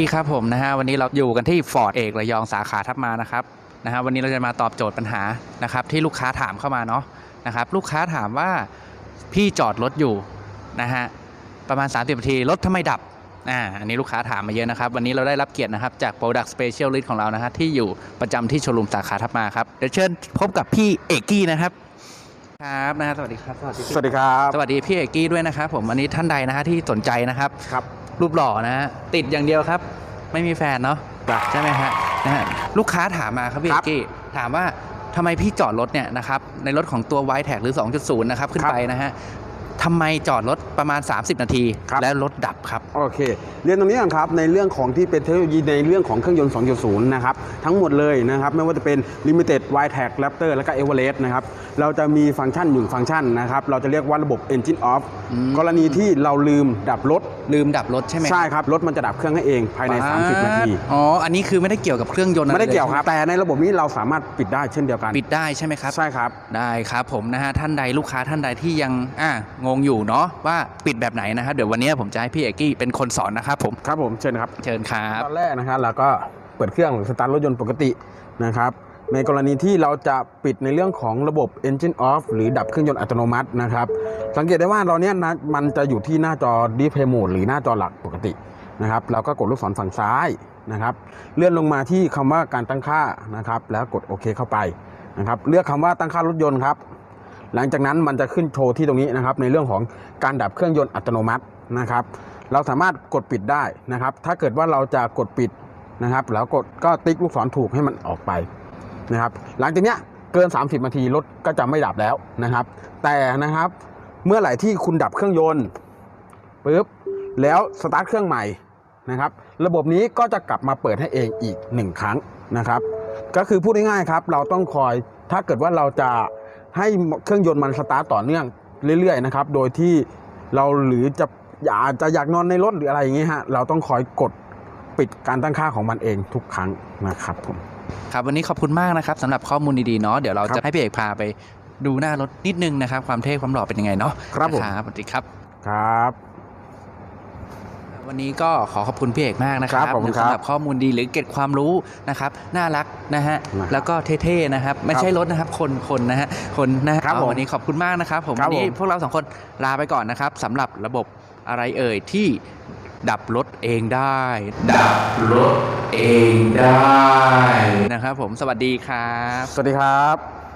ดีครับผมนะฮะวันนี้เราอยู่กันที่ฟอร์ดเอกระยองสาขาทับมานะครับนะฮะวันนี้เราจะมาตอบโจทย์ปัญหานะครับที่ลูกค้าถามเข้ามาเนาะนะครับลูกค้าถามว่าพี่จอดรถอยู่นะฮะประมาณ 30นาทีรถทำไมดับอ่าอันนี้ลูกค้าถามมาเยอะนะครับ วันนี้เราได้รับเกียรตินะครับจาก Product Specialist ของเรานะฮะที่อยู่ประจำที่โชว์รูมสาขาทับมาครับเดี๋ยวเชิญพบกับพี่เอกกี้นะครับครับนะฮะสวัสดีครับสวัสดีสวัสดีครับ สวัสดีพี่เอกกี้ด้วยนะครับผมอันนี้ท่านใดนะฮะที่สนใจนะครับ ครับ รูปหล่อนะฮะติดอย่างเดียวครับ ไม่มีแฟนเนาะจ้ะใช่ไหมฮะนะฮะลูกค้าถามมาครับพี่คเอรับกกี้ถามว่าทำไมพี่จอดรถเนี่ยนะครับในรถของตัว y t แท็หรือ 2.0 นะครับ ขึ้นครับไปนะฮะ ทำไมจอดรถประมาณ 30 นาที ครับ แล้วรถดับครับ โอเค เรียนตรงนี้ก่อนครับในเรื่องของที่เป็นเทคโนโลยีในเรื่องของเครื่องยนต์ 2.0 นะครับ ทั้งหมดเลยนะครับ ไม่ว่าจะเป็น Limited y t a g Raptor แล้วก็ Everest นะครับ เราจะมีฟังก์ชันอยู่ฟังก์ชันนะครับ เราจะเรียกว่าระบบ Engine Off อืม กรณีที่เราลืมดับรถ ลืมดับรถใช่ไหมใช่ครับ รถมันจะดับเครื่องให้เองภายใน 30 นาที อ๋อ อันนี้คือไม่ได้เกี่ยวกับเครื่องยนต์อะไม่ได้เกี่ยวลครับ แต่ในระบบนี้เราสามารถปิดได้เช่นเดียวกันปิดได้ใช่ไหมครับ ใช่ครับ ได้ครับผมนะฮะท่านใดลูกค้าท่านใดที่ยังอ่างงอยู่เนาะว่าปิดแบบไหนนะครับเดี๋ยววันนี้ผมจะให้พี่เอกกี้เป็นคนสอนนะครับผมครับผมเชิญครับ เชิญครับ ตอนแรกนะครับเราก็เปิดเครื่องสตาร์ทรถยนต์ปกตินะครับ ในกรณีที่เราจะปิดในเรื่องของระบบ engine off หรือดับเครื่องยนต์อัตโนมัตินะครับ สังเกตได้ว่าเราเนี้ยนะมันจะอยู่ที่หน้าจอ display mode หรือหน้าจอหลักปกตินะครับเราก็กดลูกศรฝั่งซ้ายนะครับ เลื่อนลงมาที่คำว่าการตั้งค่านะครับ แล้วกดโอเคเข้าไปนะครับ เลือกคำว่าตั้งค่ารถยนต์ครับ หลังจากนั้นมันจะขึ้นโชว์ที่ตรงนี้นะครับ ในเรื่องของการดับเครื่องยนต์อัตโนมัตินะครับ เราสามารถกดปิดได้นะครับ ถ้าเกิดว่าเราจะกดปิดนะครับ แล้วกดก็ติ๊กลูกศรถูกให้มันออกไปนะครับ หลังจากนี้เกิน 30นาทีรถก็จะไม่ดับแล้วนะครับ แต่นะครับเมื่อไหร่ที่คุณดับเครื่องยนต์ปุ๊บแล้วสตาร์ทเครื่องใหม่นะครับ ระบบนี้ก็จะกลับมาเปิดให้เองอีกหนึ่งครั้งนะครับ ก็คือพูดง่ายๆครับ เราต้องคอยถ้าเกิดว่าเราจะ ให้เครื่องยนต์มันสตาร์ทต่อเนื่องเรื่อยๆนะครับ โดยที่เราหรือจะอยากจะอยากนอนในรถหรืออะไรอย่างงี้ฮะ เราต้องคอยกดปิดการตั้งค่าของมันเองทุกครั้งนะครับผม ครับวันนี้ขอบคุณมากนะครับสำหรับข้อมูลดีๆเนาะเดี๋ยวเราครับจะให้พี่เอกพาไปดูหน้ารถนิดนึงนะครับ ความเท่ความหล่อเป็นยังไงเนาะครับผมนะสวัสดีครับครับ วันนี้ก็ขอขอบคุณพี่เอกมากนะคครัรับบขอบคุณครับสำหรับข้อมูลดีหรือเก็บความรู้นะครับน่ารักนะฮะนะครับแล้วก็เท่ๆนะครับ ไม่ใช่รถนะครับคนคนนะฮะคนนะฮะครับเอาผม วันนี้ขอบคุณมากนะครับผมครับวันนี้ผมพวกเราสองคนลาไปก่อนนะครับสำหรับระบบอะไรเอ่ยที่ดับรถเองได้ ดับรถเองได้นะครับผมสวัสดีครับ สวัสดีครับ